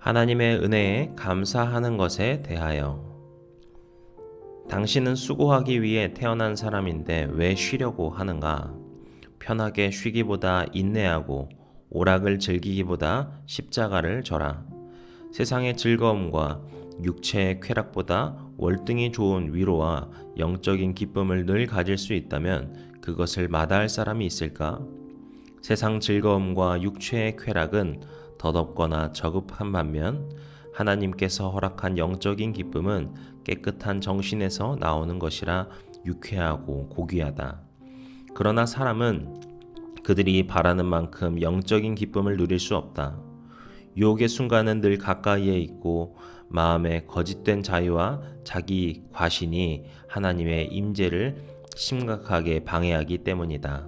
하나님의 은혜에 감사하는 것에 대하여 당신은 수고하기 위해 태어난 사람인데 왜 쉬려고 하는가? 편하게 쉬기보다 인내하고 오락을 즐기기보다 십자가를 져라. 세상의 즐거움과 육체의 쾌락보다 월등히 좋은 위로와 영적인 기쁨을 늘 가질 수 있다면 그것을 마다할 사람이 있을까? 세상 즐거움과 육체의 쾌락은 더덥거나 저급한 반면 하나님께서 허락한 영적인 기쁨은 깨끗한 정신에서 나오는 것이라 유쾌하고 고귀하다. 그러나 사람은 그들이 바라는 만큼 영적인 기쁨을 누릴 수 없다. 유혹의 순간은 늘 가까이에 있고 마음의 거짓된 자유와 자기 과신이 하나님의 임재를 심각하게 방해하기 때문이다.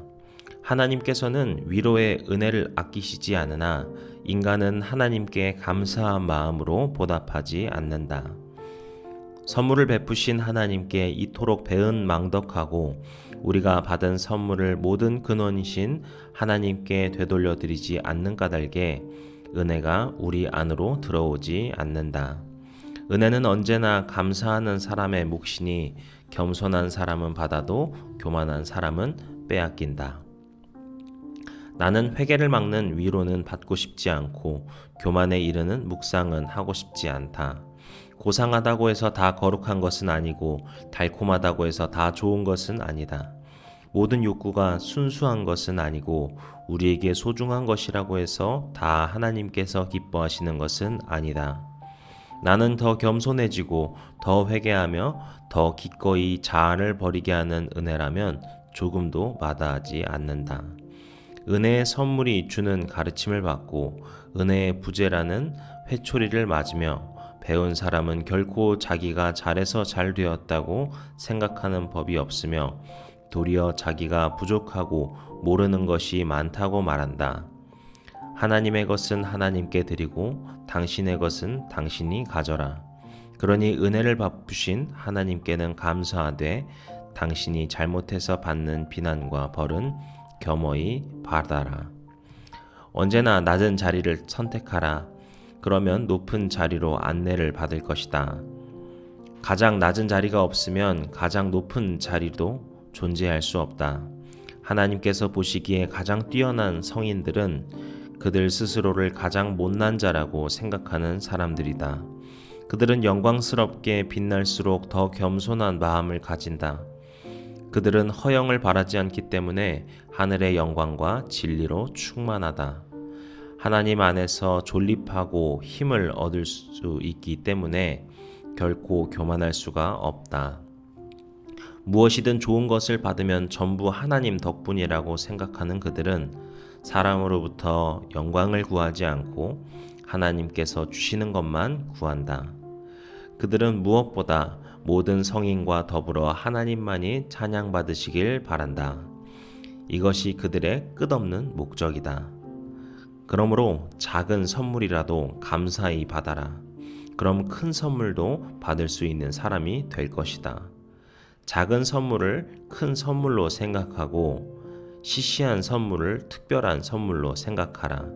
하나님께서는 위로의 은혜를 아끼시지 않으나 인간은 하나님께 감사한 마음으로 보답하지 않는다. 선물을 베푸신 하나님께 이토록 배은 망덕하고 우리가 받은 선물을 모든 근원이신 하나님께 되돌려 드리지 않는 까닭에 은혜가 우리 안으로 들어오지 않는다. 은혜는 언제나 감사하는 사람의 몫이니 겸손한 사람은 받아도 교만한 사람은 빼앗긴다. 나는 회개를 막는 위로는 받고 싶지 않고 교만에 이르는 묵상은 하고 싶지 않다. 고상하다고 해서 다 거룩한 것은 아니고 달콤하다고 해서 다 좋은 것은 아니다. 모든 욕구가 순수한 것은 아니고 우리에게 소중한 것이라고 해서 다 하나님께서 기뻐하시는 것은 아니다. 나는 더 겸손해지고 더 회개하며 더 기꺼이 자아를 버리게 하는 은혜라면 조금도 마다하지 않는다. 은혜의 선물이 주는 가르침을 받고 은혜의 부재라는 회초리를 맞으며 배운 사람은 결코 자기가 잘해서 잘 되었다고 생각하는 법이 없으며 도리어 자기가 부족하고 모르는 것이 많다고 말한다. 하나님의 것은 하나님께 드리고 당신의 것은 당신이 가져라. 그러니 은혜를 베푸신 하나님께는 감사하되 당신이 잘못해서 받는 비난과 벌은 겸허히 받아라. 언제나 낮은 자리를 선택하라. 그러면 높은 자리로 안내를 받을 것이다. 가장 낮은 자리가 없으면 가장 높은 자리도 존재할 수 없다. 하나님께서 보시기에 가장 뛰어난 성인들은 그들 스스로를 가장 못난 자라고 생각하는 사람들이다. 그들은 영광스럽게 빛날수록 더 겸손한 마음을 가진다. 그들은 허영을 바라지 않기 때문에 하늘의 영광과 진리로 충만하다. 하나님 안에서 존립하고 힘을 얻을 수 있기 때문에 결코 교만할 수가 없다. 무엇이든 좋은 것을 받으면 전부 하나님 덕분이라고 생각하는 그들은 사람으로부터 영광을 구하지 않고 하나님께서 주시는 것만 구한다. 그들은 무엇보다 모든 성인과 더불어 하나님만이 찬양받으시길 바란다. 이것이 그들의 끝없는 목적이다. 그러므로 작은 선물이라도 감사히 받아라. 그럼 큰 선물도 받을 수 있는 사람이 될 것이다. 작은 선물을 큰 선물로 생각하고 시시한 선물을 특별한 선물로 생각하라.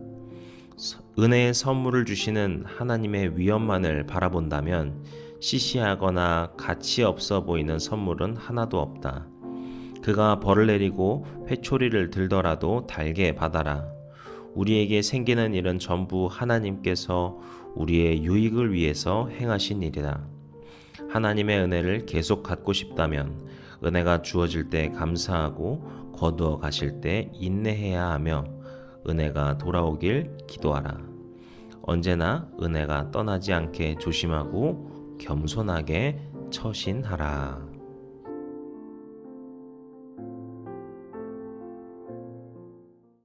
은혜의 선물을 주시는 하나님의 위엄만을 바라본다면 시시하거나 가치 없어 보이는 선물은 하나도 없다. 그가 벌을 내리고 회초리를 들더라도 달게 받아라. 우리에게 생기는 일은 전부 하나님께서 우리의 유익을 위해서 행하신 일이다. 하나님의 은혜를 계속 갖고 싶다면 은혜가 주어질 때 감사하고 거두어 가실 때 인내해야 하며 은혜가 돌아오길 기도하라. 언제나 은혜가 떠나지 않게 조심하고 겸손하게 처신하라.